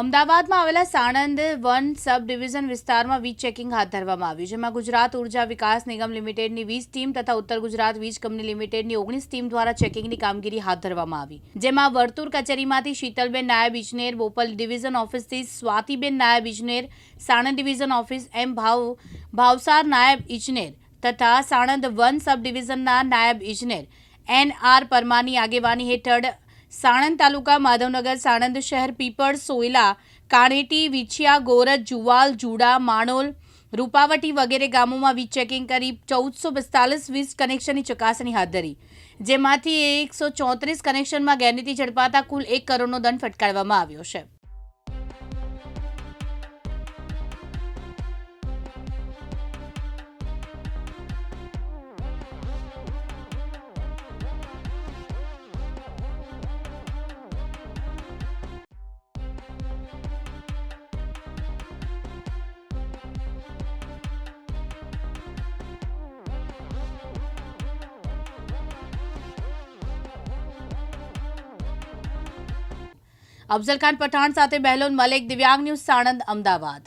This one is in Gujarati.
અમદાવાદમાં આવેલા સાણંદ વન સબ ડિવિઝન વિસ્તારમાં વીજ ચેકિંગ હાથ ધરવામાં આવ્યું, જેમાં ગુજરાત ઊર્જા વિકાસ નિગમ લિમિટેડની વીજ ટીમ તથા ઉત્તર ગુજરાત વીજ કંપની લિમિટેડની ઓગણીસ ટીમ દ્વારા ચેકિંગની કામગીરી હાથ ધરવામાં આવી. જેમાં વર્તુળ કચેરીમાંથી શીતલબેન નાયબ ઇજનેર, બોપલ ડિવિઝન ઓફિસથી સ્વાતિબેન નાયબ ઇજનેર, સાણંદ ડિવિઝન ઓફિસ એમ ભાવ, ભાવસાર નાયબ ઇજનેર તથા સાણંદ વન સબ ડિવિઝનના નાયબ ઇજનેર એન આર પરમાની આગેવાની હેઠળ સાણંદ તાલુકા માધવનગર સાણંદ શહેર પીપળ સોયલા કાણેટી વિછિયા ગોરજ જુવાલ જુડા માણોલ રૂપાવટી વગેરે ગામોમાં વીજ ચેકિંગ કરી ચૌદસો પિસ્તાલીસ વીજ કનેક્શનની ચકાસણી હાથ ધરી. જેમાંથી એકસો ચોત્રીસ કનેક્શનમાં ગેરરીતિ ઝડપાતા કુલ એક કરોડનો દંડ ફટકારવામાં આવ્યો છે. અફઝલ ખાન પઠાણ સાથે બહેલોન મલેક દિવ્યાંગ ન્યૂઝ સાણંદ અમદાવાદ.